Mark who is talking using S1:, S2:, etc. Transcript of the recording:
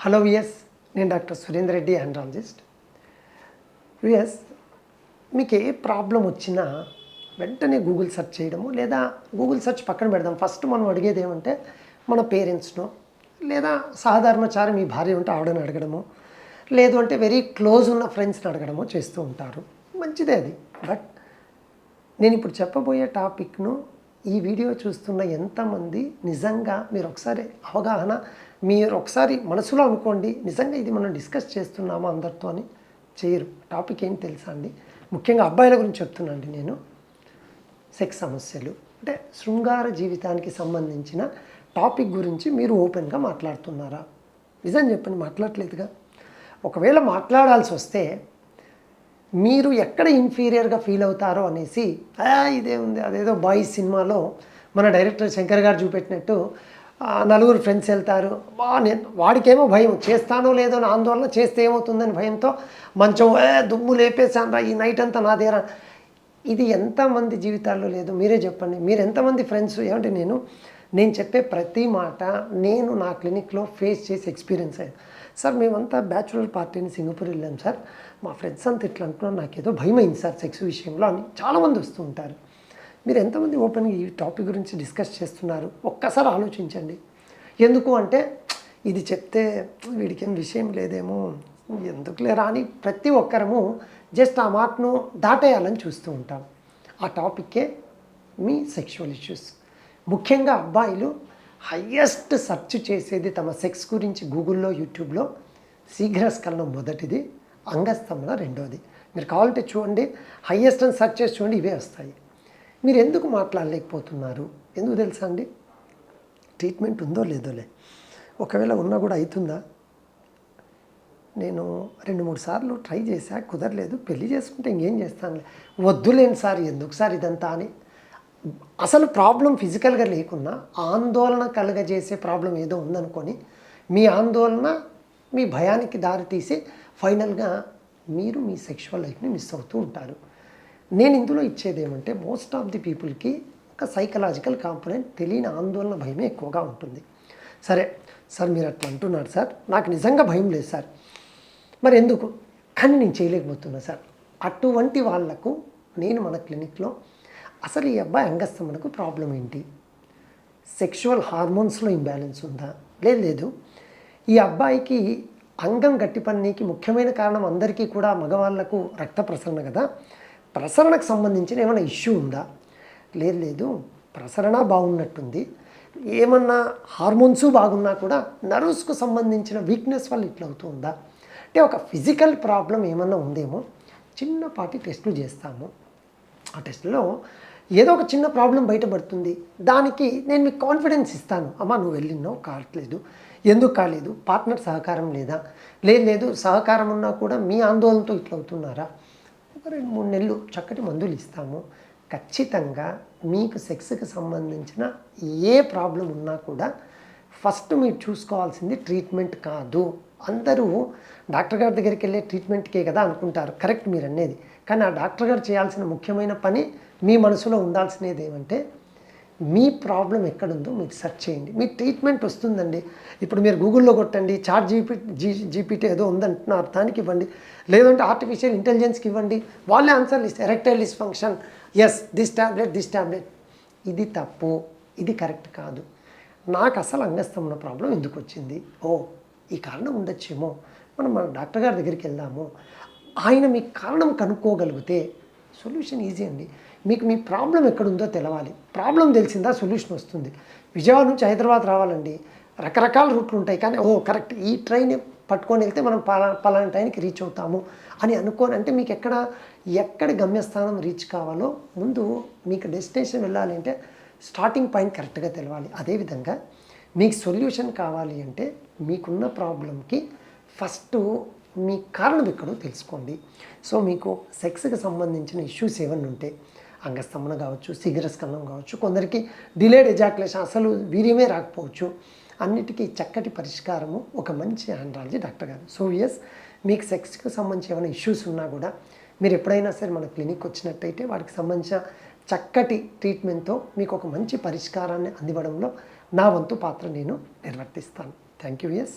S1: Hello VS నేను doctor Surender Reddy andrologist VS మీకు ఏ ప్రాబ్లం వచ్చినా వెంటనే గూగుల్ సెర్చ్ చేయడము లేదా గూగుల్ సెర్చ్ పక్కన పెడదాం. ఫస్ట్ మనం అడిగేది ఏమంటే మన పేరెంట్స్ను లేదా సాధారణచారి మీ భార్య ఉంటే ఆవిడని అడగడము లేదు అంటే వెరీ క్లోజ్ ఉన్న ఫ్రెండ్స్ని అడగడము చేస్తూ ఉంటారు. మంచిదే అది. బట్ నేను ఇప్పుడు చెప్పబోయే టాపిక్ను ఈ వీడియో చూస్తున్న ఎంతమంది నిజంగా మీరు ఒకసారి అవగాహన మీరు ఒకసారి మనసులో అనుకోండి నిజంగా ఇది మనం డిస్కస్ చేస్తున్నామా అందరితో అని చేయరు. టాపిక్ ఏంటి తెలుసా అండి? ముఖ్యంగా అబ్బాయిల గురించి చెప్తున్నానండి నేను. సెక్స్ సమస్యలు అంటే శృంగార జీవితానికి సంబంధించిన టాపిక్ గురించి మీరు ఓపెన్గా మాట్లాడుతున్నారా? నిజం చెప్పండి మాట్లాడలేదుగా ఒకవేళ మాట్లాడాల్సి వస్తే మీరు ఎక్కడ ఇన్ఫీరియర్గా ఫీల్ అవుతారో అనేసి ఇదే ఉంది. అదేదో బాయ్స్ సినిమాలో మన డైరెక్టర్ శంకర్ గారు చూపెట్టినట్టు నలుగురు ఫ్రెండ్స్ వెళ్తారు. వా నేను వాడికేమో భయం. చేస్తానో లేదో అని ఆందోళన చేస్తే ఏమవుతుందని భయంతో మంచం "ఏ, దుమ్ము లేపేశాను ఈ నైట్ అంతా నాదేరా ఇది ఎంతమంది జీవితాల్లో లేదు? మీరే చెప్పండి. మీరు ఎంతమంది ఫ్రెండ్స్ ఏమంటే నేను నేను చెప్పే ప్రతి మాట నేను నా క్లినిక్లో ఫేస్ చేసి ఎక్స్పీరియన్స్ అయ్యాను. సార్ మేమంతా బ్యాచులర్ పార్టీని సింగపూర్ వెళ్ళాం సార్. మా ఫ్రెండ్స్ అంతా ఇట్లా అంటున్నారు నాకేదో ఏదో భయమైంది సార్ సెక్స్ విషయంలో అని చాలామంది వస్తూ ఉంటారు. మీరు ఎంతమంది ఓపెన్గా ఈ టాపిక్ గురించి డిస్కస్ చేస్తున్నారు? ఒక్కసారి ఆలోచించండి. ఎందుకు అంటే ఇది చెప్తే వీడికి ఏం విషయం లేదేమో. ఎందుకు లేరా అని ప్రతి ఒక్కరము జస్ట్ ఆ మాటను దాటేయాలని చూస్తూ ఉంటాం. ఆ టాపిక్కే మీ సెక్షువల్ ఇష్యూస్ ముఖ్యంగా అబ్బాయిలు హయ్యెస్ట్ సెర్చ్ చేసేది తమ సెక్స్ గురించి గూగుల్లో యూట్యూబ్లో శీఘ్రస్కలనం మొదటిది అంగస్తంభన రెండోది. మీరు కావాలంటే చూడండి హయ్యెస్ట్ అని సెర్చ్ చేసి చూడండి ఇవే వస్తాయి. మీరు ఎందుకు మాట్లాడలేకపోతున్నారు? ఎందుకు తెలుసా అండి? ట్రీట్మెంట్ ఉందో లేదోలే. ఒకవేళ ఉన్నా కూడా అవుతుందా నేను రెండు మూడు సార్లు ట్రై చేశా కుదరలేదు. పెళ్ళి చేసుకుంటే ఇంకేం చేస్తానులే. వద్దులేను సార్ ఎందుకు సార్ ఇదంతా అని. అసలు ప్రాబ్లం ఫిజికల్గా లేకున్నా ఆందోళన కలగజేసే ప్రాబ్లం ఏదో ఉందనుకొని మీ ఆందోళన మీ భయానికి దారితీసి ఫైనల్గా మీరు మీ సెక్షువల్ లైఫ్ని మిస్ అవుతూ ఉంటారు. నేను ఇందులో ఇచ్చేది ఏమంటే మోస్ట్ ఆఫ్ ది పీపుల్కి ఒక సైకలాజికల్ కాంపోనెంట్ తెలియని ఆందోళన భయమే ఎక్కువగా ఉంటుంది. సరే సార్ మీరు అట్లా అంటున్నారు సార్. నాకు నిజంగా భయం లేదు సార్. మరి ఎందుకు? కానీ నేను చేయలేకపోతున్నా సార్. అటువంటి వాళ్ళకు నేను మన క్లినిక్లో అసలు ఈ అబ్బాయి అంగస్తమనకు ప్రాబ్లం ఏంటి? సెక్షువల్ హార్మోన్స్లో ఇంబ్యాలెన్స్ ఉందా? లేదు లేదు. ఈ అబ్బాయికి అంగం గట్టి పనికి ముఖ్యమైన కారణం అందరికీ కూడా మగవాళ్ళకు రక్త ప్రసరణ కదా? ప్రసరణకు సంబంధించిన ఏమైనా ఇష్యూ ఉందా? లేదు లేదు. ప్రసరణ బాగున్నట్టుంది. ఏమన్నా హార్మోన్స్ బాగున్నా కూడా నర్వ్స్కు సంబంధించిన వీక్నెస్ వల్ల ఇట్లా అవుతుందా అంటే ఒక ఫిజికల్ ప్రాబ్లం ఏమన్నా ఉందేమో? చిన్నపాటి టెస్టులు చేస్తాము. ఆ టెస్ట్లో ఏదో ఒక చిన్న ప్రాబ్లం బయటపడుతుంది. దానికి నేను మీకు కాన్ఫిడెన్స్ ఇస్తాను. అమ్మా నువ్వు వెళ్ళినావు కావట్లేదు. ఎందుకు కాలేదు? పార్ట్నర్ సహకారం లేదా? లేదు లేదు సహకారం ఉన్నా కూడా మీ ఆందోళనతో ఇట్లా అవుతున్నారా? ఒక రెండు మూడు నెలలు చక్కటి మందులు ఇస్తాము. ఖచ్చితంగా మీకు సెక్స్కి సంబంధించిన ఏ ప్రాబ్లం ఉన్నా కూడా ఫస్ట్ మీరు చూసుకోవాల్సింది ట్రీట్మెంట్ కాదు. అందరూ డాక్టర్ గారి దగ్గరికి వెళ్ళే ట్రీట్మెంట్కే కదా అనుకుంటారు. కరెక్ట్ మీరు అనేది కానీ ఆ డాక్టర్ గారు చేయాల్సిన ముఖ్యమైన పని మీ మనసులో ఉండాల్సినది ఏమంటే మీ ప్రాబ్లం ఎక్కడుందో మీరు సెర్చ్ చేయండి. మీ ట్రీట్మెంట్ వస్తుందండి. ఇప్పుడు మీరు గూగుల్లో కొట్టండి చాట్ జీపీ జీ జీపీటీ ఏదో ఉందంటున్నారు దానికి ఇవ్వండి. లేదంటే ఆర్టిఫిషియల్ ఇంటెలిజెన్స్కి ఇవ్వండి. వాళ్ళే ఆన్సర్లు ఇస్తారు erectile function. Yes this tablet this tablet ఇది తప్పు ఇది కరెక్ట్ కాదు. నాకు అసలు అంగస్తంభన ప్రాబ్లం ఎందుకు వచ్చింది? ఓ ఈ కారణం ఉండొచ్చేమో. మనం మన డాక్టర్ గారి దగ్గరికి వెళ్దాము. ఆయన మీ కారణం కనుక్కోగలిగితే సొల్యూషన్ ఈజీ అండి. మీకు మీ ప్రాబ్లం ఎక్కడుందో తెలవాలి. ప్రాబ్లం తెలిసిందా సొల్యూషన్ వస్తుంది. విజయవాడ నుంచి హైదరాబాద్ రావాలండి. రకరకాల రూట్లు ఉంటాయి కానీ ఓ కరెక్ట్ ఈ ట్రైన్ పట్టుకొని వెళ్తే మనం పలా పలానా టైంకి రీచ్ అవుతాము అని అనుకోని అంటే మీకు ఎక్కడ ఎక్కడ గమ్యస్థానం రీచ్ కావాలో ముందు మీకు డెస్టినేషన్ వెళ్ళాలి అంటే స్టార్టింగ్ పాయింట్ కరెక్ట్గా తెలవాలి. అదేవిధంగా మీకు సొల్యూషన్ కావాలి అంటే మీకున్న ప్రాబ్లంకి ఫస్ట్ మీ కారణం ఎక్కడో తెలుసుకోండి. సో మీకు సెక్స్కి సంబంధించిన ఇష్యూస్ ఏమన్నా ఉంటే అంగస్తంభన కావచ్చు శిఖరస్కందం కావచ్చు కొందరికి డిలేడ్ ఎజాక్యులేషన్ అసలు వీర్యమే రాకపోవచ్చు. అన్నిటికీ చక్కటి పరిష్కారము ఒక మంచి ఆండ్రాలజీ డాక్టర్ గారు. సో ఎస్ మీకు సెక్స్కి సంబంధించి ఏమైనా ఇష్యూస్ ఉన్నా కూడా మీరు ఎప్పుడైనా సరే మన క్లినిక్ వచ్చినట్టయితే వాటికి సంబంధించిన చక్కటి ట్రీట్మెంట్తో మీకు ఒక మంచి పరిష్కారాన్ని అందివ్వడంలో నా వంతు పాత్ర నేను నిర్వర్తిస్తాను. Thank you yes